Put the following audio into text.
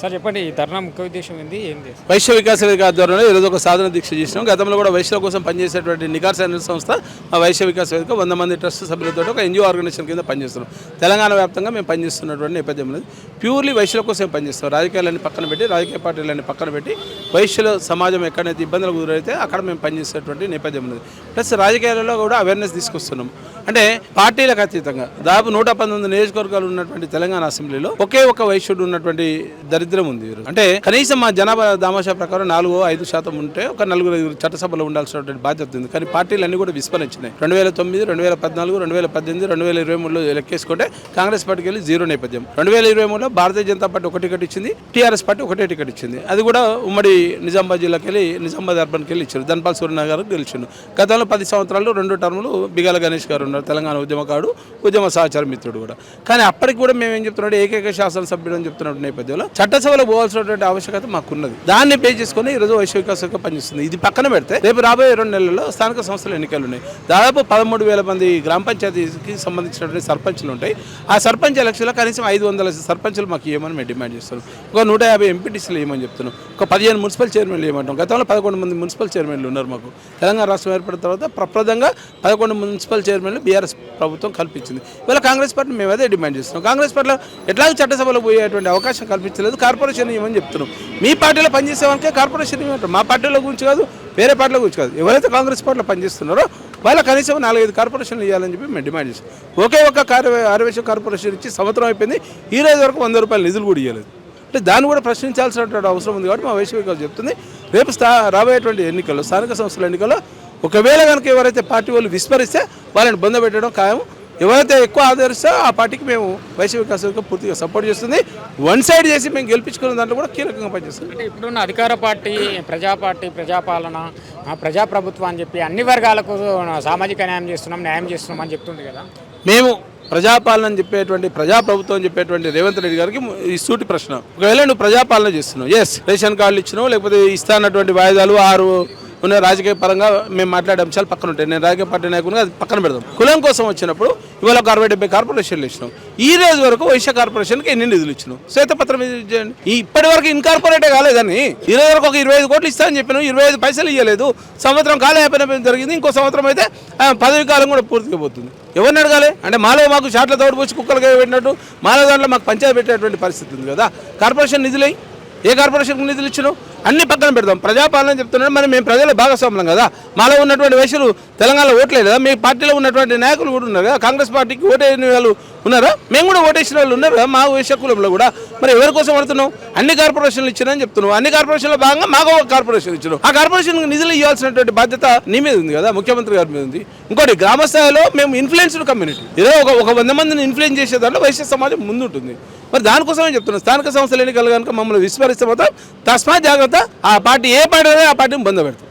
Sir చెప్పండి ఈ ధర్నా ముఖ్య ఉద్దేశం ఏంది ఏంది? వైశ్య వికాస వేదిక ఆధ్వర్యంలో ఈరోజు ఒక సాధన దీక్ష చేసినాం. గతంలో కూడా వైశ్యుల కోసం పనిచేసేటువంటి నికార్స్ సంస్థ ఆ వైశ్య వికాస వేదిక వంద మంది ట్రస్ట్ సభ్యులతో ఒక ఎన్జిఓ ఆర్గనైజేషన్ కింద పనిచేస్తున్నాం. తెలంగాణ వ్యాప్తంగా మేము పనిచేస్తున్నటువంటి నేపథ్యంలో ప్యూర్లీ వైశ్యుల కోసం పనిచేస్తాం రాజకీయాలన్నీ పక్కన పెట్టి రాజకీయ పార్టీలన్నీ పక్కన పెట్టి వైశ్యుల సమాజం ఎక్కడైతే ఇబ్బందులు గురైతే అక్కడ మేము పనిచేసేటువంటి నేపథ్యం ఉన్నది ప్లస్ రాజకీయాలలో కూడా అవేర్నెస్ తీసుకొస్తున్నాం. అంటే పార్టీలకు అతీతంగా దాదాపు నూట పంతొమ్మిది నియోజకవర్గాలు ఉన్నటువంటి తెలంగాణ అసెంబ్లీలో ఒకే ఒక వైశ్యుడు ఉన్నటువంటి దరిద్ర ఉంది అంటే కనీసం మా జనాభా దామాషా ప్రకారం నాలుగు ఐదు శాతం ఉంటే ఒక నలుగురు ఐదుగురు చట్టసభలో ఉండాల్సినటువంటి బాధ్యత ఉంది. కానీ పార్టీలు అన్ని కూడా విస్మరించినాయి. రెండు వేల తొమ్మిది రెండు వేల పద్నాలుగు రెండు వేల పద్దెనిమిది రెండు వేల ఇరవై మూడులో లెక్కేసుకుంటే కాంగ్రెస్ పార్టీకి వెళ్ళి జీరో నేపథ్యం. రెండు వేల ఇరవై మూడులో భారతీయ జనతా పార్టీ ఒక టికెట్ ఇచ్చింది టీఆర్ఎస్ పార్టీ ఒకటే టికెట్ ఇచ్చింది. అది కూడా ఉమ్మడి నిజామాబాద్ జిల్లాకి వెళ్ళి నిజామాబాద్ అర్బన్కి వెళ్ళి ఇచ్చారు. ధన్పాల్ సూర్యనారాయణ గారు గెలిచిండు. గతంలో పది సంవత్సరాలు రెండు టర్ములు బిగాల గణేష్ గారు ఉన్నారు. తెలంగాణ ఉద్యమకారుడు ఉద్యమ సహచార మిత్రుడు కూడా. కానీ అప్పటికి కూడా మేము ఏం చెప్తున్నాడు ఏకైక శాసనసభ్యుడు అని చెప్తున్న నేపథ్యంలో చట్ట చట్టసభలో పోవాల్సినటువంటి ఆవశ్యకత మాకున్నది. దాన్ని పే చేసుకుని ఈరోజు వైశ్విక వికాసంగా పనిచేస్తుంది. ఇది పక్కన పెడితే రేపు రాబోయే రెండు నెలల్లో స్థానిక సంస్థల ఎన్నికలు ఉన్నాయి. దాదాపు పదమూడు వేల మంది గ్రామ పంచాయతీకి సంబంధించినటువంటి సర్పంచులు ఉంటాయి. ఆ సర్పంచ్ ఎలక్షన్లో కనీసం ఐదు వందల సర్పంచులు మాకు ఇవ్వమని మేము డిమాండ్ చేస్తున్నాం. ఒక నూట యాభై ఎంపీటీసీలు ఇవ్వమని చెప్తున్నాం. ఒక పదిహేను మున్సిపల్ చైర్మన్లు ఇవ్వమంటాం గతంలో పదకొండు మంది మున్సిపల్ చైర్మన్లు ఉన్నారు మాకు. తెలంగాణ రాష్ట్రం ఏర్పడిన తర్వాత ప్రప్రదంగా పదకొండు మున్సిపల్ చైర్మన్లు బీఆర్ఎస్ ప్రభుత్వం కల్పించింది. ఇవాళ కాంగ్రెస్ పార్టీ మేము అదే డిమాండ్ చేస్తున్నాం. కాంగ్రెస్ పార్టీలో ఎట్లాగో చట్టసభలో పోయేటువంటి అవకాశం కల్పించలేదు. కార్పొరేషన్ ఇవ్వమని చెప్తున్నాం. మీ పార్టీలో పనిచేసే వాళ్ళకే కార్పొరేషన్ ఇవ్వమంటారు మా పార్టీలో గురించి కాదు వేరే పార్టీల గురించి కాదు. ఎవరైతే కాంగ్రెస్ పార్టీలో పనిచేస్తున్నారో వాళ్ళ కనీసం నాలుగైదు కార్పొరేషన్లు ఇవ్వాలని చెప్పి మేము డిమాండ్ చేస్తాం. ఒకే ఒక్క కార్య కార్పొరేషన్ ఇచ్చి సంవత్సరం అయిపోయింది. ఈ రోజు వరకు వంద రూపాయల నిధులు కూడా ఇవ్వలేదు. అంటే దాన్ని కూడా ప్రశ్నించాల్సినటువంటి అవసరం ఉంది కాబట్టి మా వైశ్విక చెప్తుంది. రేపు స్థా రాబోయేటువంటి ఎన్నికల్లో స్థానిక సంస్థల ఎన్నికల్లో ఒకవేళ కనుక ఎవరైతే పార్టీ వాళ్ళు విస్మరిస్తే వాళ్ళని బొందబెట్టడం ఖాయం. ఎవరైతే ఎక్కువ ఆదరిస్తే ఆ పార్టీకి మేము వైశ్య వికాసం పూర్తిగా సపోర్ట్ చేస్తుంది. వన్ సైడ్ చేసి మేము గెలిపించుకున్న దాంట్లో కూడా కీలకంగా పనిచేస్తుంది. అంటే ఇప్పుడున్న అధికార పార్టీ ప్రజా పార్టీ ప్రజాపాలన ప్రజాప్రభుత్వం అని చెప్పి అన్ని వర్గాలకు సామాజిక న్యాయం చేస్తున్నాం న్యాయం చేస్తున్నాం అని చెప్తుంది కదా. మేము ప్రజాపాలన అని చెప్పేటువంటి ప్రజాప్రభుత్వం అని చెప్పేటువంటి రేవంత్ రెడ్డి గారికి ఈ సూటి ప్రశ్న. ఒకవేళ నువ్వు ప్రజాపాలన చేస్తున్నావు ఎస్ రేషన్ కార్డులు ఇచ్చినావు లేకపోతే ఇస్తానటువంటి వాయిదాలు ఆరు ఉన్న రాజకీయ పరంగా మేము మాట్లాడే అంశాలు పక్కన ఉంటాయి. నేను రాజకీయ పార్టీ నాయకునిగా అది పక్కన పెడదాం. కులం కోసం వచ్చినప్పుడు ఇవాళ ఒక అరవై డెబ్బై కార్పొరేషన్లు ఇచ్చినాం. ఈ రోజు వరకు వైశ్య కార్పొరేషన్కి ఎన్ని నిధులు ఇచ్చినాం? శ్వేతపత్రం ఇది చేయండి? ఇప్పటి వరకు ఇన్కార్పొరేటే కాలేదని. ఈ రోజు వరకు ఒక ఇరవై ఐదు కోట్లు ఇస్తానని చెప్పినాం. ఇరవై ఐదు పైసలు ఇవ్వలేదు సంవత్సరం కాలం అయిపోయిన జరిగింది? ఇంకో సంవత్సరం అయితే పదవి కాలం కూడా పూర్తిగా పోతుంది. ఎవరిని అడగాలి? అంటే మాలో మాకు షాట్ల తోడు పోసి కుక్కలుగా పెట్టినట్టు మాలో దాంట్లో మాకు పంచాయతీ పెట్టేటువంటి పరిస్థితి ఉంది కదా. కార్పొరేషన్ నిధులై? ఏ కార్పొరేషన్కి నిధులు ఇచ్చినావు అన్ని పక్కన పెడతాం ప్రజాపాలన చెప్తున్నాడు. మరి మేము ప్రజల భాగస్వాములం కదా. మాలో ఉన్నటువంటి వయసులు తెలంగాణలో ఓట్లేదు కదా. మీ పార్టీలో ఉన్నటువంటి నాయకులు కూడా ఉన్నారు కదా. కాంగ్రెస్ పార్టీకి ఓటేసిన వాళ్ళు ఉన్నారా? మేము కూడా ఓటేసిన వాళ్ళు ఉన్నారు? కదా మా వైశ్య కులంలో కూడా. మరి ఎవరి కోసం పడుతున్నాం అన్ని కార్పొరేషన్లు ఇచ్చినని చెప్తున్నాం అన్ని కార్పొరేషన్లో భాగంగా మాకు ఒక కార్పొరేషన్ ఇచ్చినావు ఆ కార్పొరేషన్ నిధులు ఇవ్వాల్సినటువంటి బాధ్యత నీ మీద ఉంది కదా ముఖ్యమంత్రి గారి మీద ఉంది. ఇంకోటి గ్రామ స్థాయిలో మేము ఇన్ఫ్లుయెన్స్డ్ కమ్యూనిటీ ఏదో ఒక ఒక వంద మందిని ఇన్ఫ్లుయెన్స్ చేసే దాంట్లో వైశ్య సమాజం ముందుంటుంది. మరి దానికోసమే చెప్తున్నాను. స్థానిక సంస్థల ఎన్నికలు కనుక మమ్మల్ని విస్మరిస్తే మాత్రం తస్మాత్ జాగ్రత్త తర్వాత ఆ పార్టీ ఏ పార్టీ ఆ పార్టీని బంద్ పెడతాం.